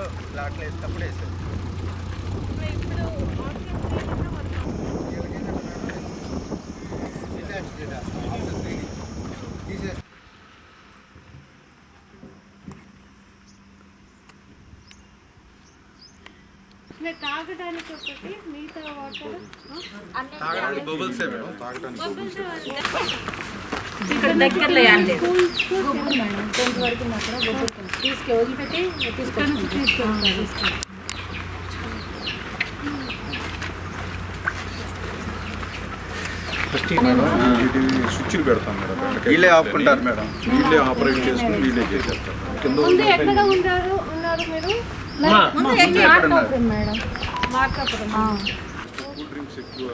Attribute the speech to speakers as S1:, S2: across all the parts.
S1: టైంలో ప్లాట్లు వేసేటప్పుడు వేసారు
S2: తాగడానికి ఒకటి మిగతా వాటర్
S1: తాగడానికి బబుల్సే మేడం? తాగడానికి
S3: ఇక్కడ దగ్గరలో
S4: మేడం. టెన్త్ వరకు మాత్రం తీసుకు వదిలిపెట్టి
S5: స్విచ్లు పెడతాం మేడం.
S1: వీళ్ళే ఆపుకుంటారు మేడం.
S5: వీళ్ళే ఆపరేట్ చేసుకుని వీళ్ళే చేసేస్తారు. కింద
S2: ముందు ఎక్కడ ఉన్నారు ఉన్నారు మీరు?
S4: Markapuram madam?
S2: Markapuram
S5: cool drinks ఎక్కువ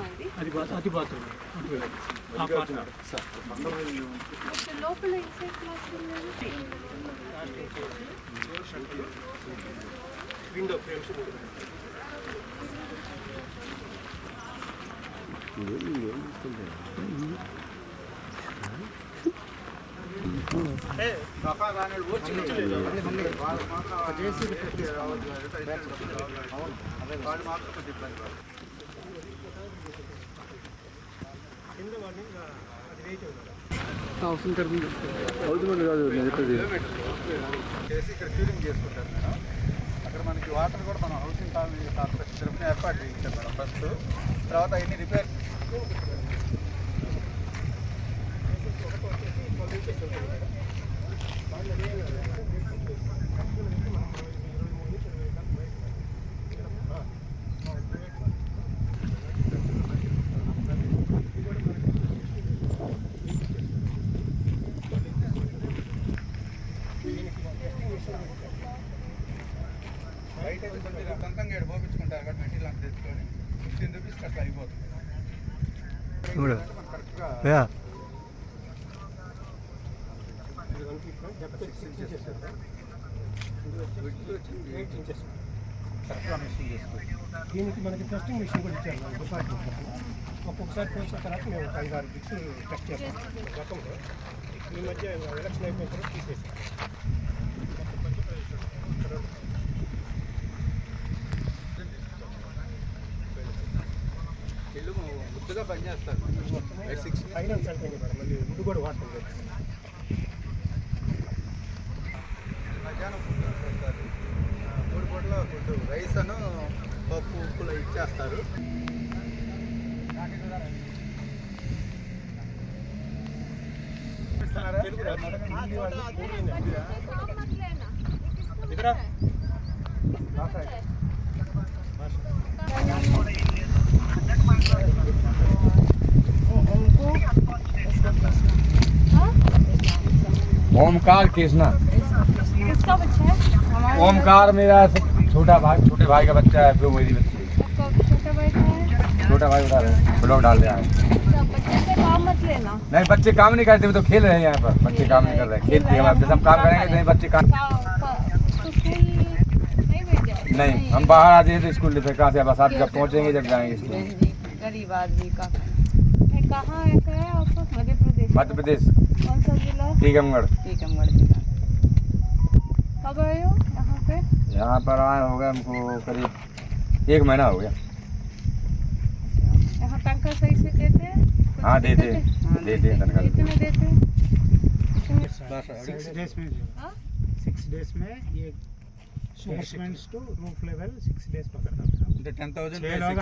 S2: అది
S6: అది బా అది బాత్రూమ్ ఆ పార్ట్ మేడం
S2: ఓకే, లోపల ఇన్సైడ్ క్లాస్ ఉన్నది
S6: విండో ఫ్రేమ్స్ ఉంది మేడం
S1: వాళ్ళు మాత్రం కొంచెం ఇబ్బంది పడతారు.
S6: కింద ఇంకా అది వెయిట్ ఉంది
S1: చేసి ఇక్కడ క్యూరింగ్ చేసుకుంటారు మేడం. అక్కడ మనకి వాటర్ కూడా మనం హౌసింగ్ కాలనీ కార్పొరేషన్ తరఫున ఏర్పాటు చేయించారు మేడం ఫస్ట్ తర్వాత అవన్నీ రిపేర్ బయట అయితే సొంతంగా పోపించుకుంటారు కాబట్టి మెటీరియల్ అంతా తెచ్చుకొని ఫిఫ్టీన్ రూపీస్ అట్లా అయిపోతుంది ఎయిట్
S6: దీనికి మనకి టెస్టింగ్ మిషన్ కూడా ఇచ్చారు. మనం ఒక్కొక్కసారి పోసిన తర్వాత మేము ఒక ఐదు ఆరు బిక్స్ టెస్ట్ చేస్తాం. గతంలో ఈ మధ్య ఎలక్షన్ అయిపోయిన తర్వాత తీసేసాం.
S1: ముద్దుగా పనిచేస్తారు. సిక్స్
S6: ఫైనాన్స్ కూడా వాడతాం కదా.
S1: మధ్యాహ్నం ఫుడ్ పెడతారు ఆ, మూడు పూటల ఫుడ్ రైస్ అను పప్పు ఉప్పులు ఇచ్చేస్తారు ఇస్తున్నారా?
S7: ओमकार कृष्णा।
S2: किसका बच्चा है
S7: ओमकार मेरा छोटा भाई छोटे भाई का बच्चा है फिर मेरी बच्ची
S2: छोटा भाई का है।
S7: छोटा भाई उठा रहे ब्लॉग डाल रहा है
S2: बच्चे से काम मत लेना
S7: नहीं बच्चे काम नहीं करते तो खेल रहे हैं यहाँ पर। बच्चे काम नहीं कर रहे खेलते हैं जैसे हम काम करेंगे तो नहीं बच्चे काम
S2: नहीं है?
S7: हम बाहर आते हैं तो स्कूल से कहाँ से बस आप जब पहुँचेंगे जब जाएँगे स्कूल।
S3: गरीब आदमी का।
S2: कहाँ है? मध्य प्रदेश। कौन सा जिला?
S7: टीकमगढ़।
S3: टीकमगढ़ जिला।
S2: यहाँ
S7: पर आए हो गए हमको करीब एक महीना हो गया। अच्छा।
S2: यहाँ तनखा सही से देते हैं?
S7: हाँ देते
S2: हाँ,
S7: देते हैं तनखा
S2: कितने देते
S6: डेज़ में सिक्स डेज़ हाँ? में ये two roof level six days पकड़ता है ten thousand roof
S1: level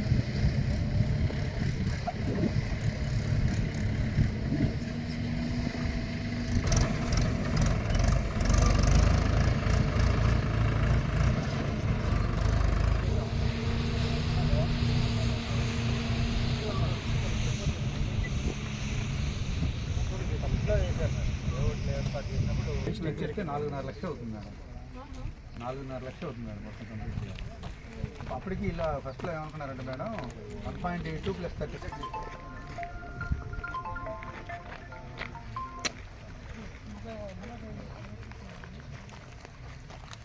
S1: start నాలుగున్నర లక్షలు అవుతుంది మేడం. నాలుగున్నర లక్షలు అవుతుంది మేడం మొత్తం కంప్లీట్గా అప్పటికి ఇలా ఫస్ట్లో ఏమనుకున్నారంటే madam one point eight two plus thirty six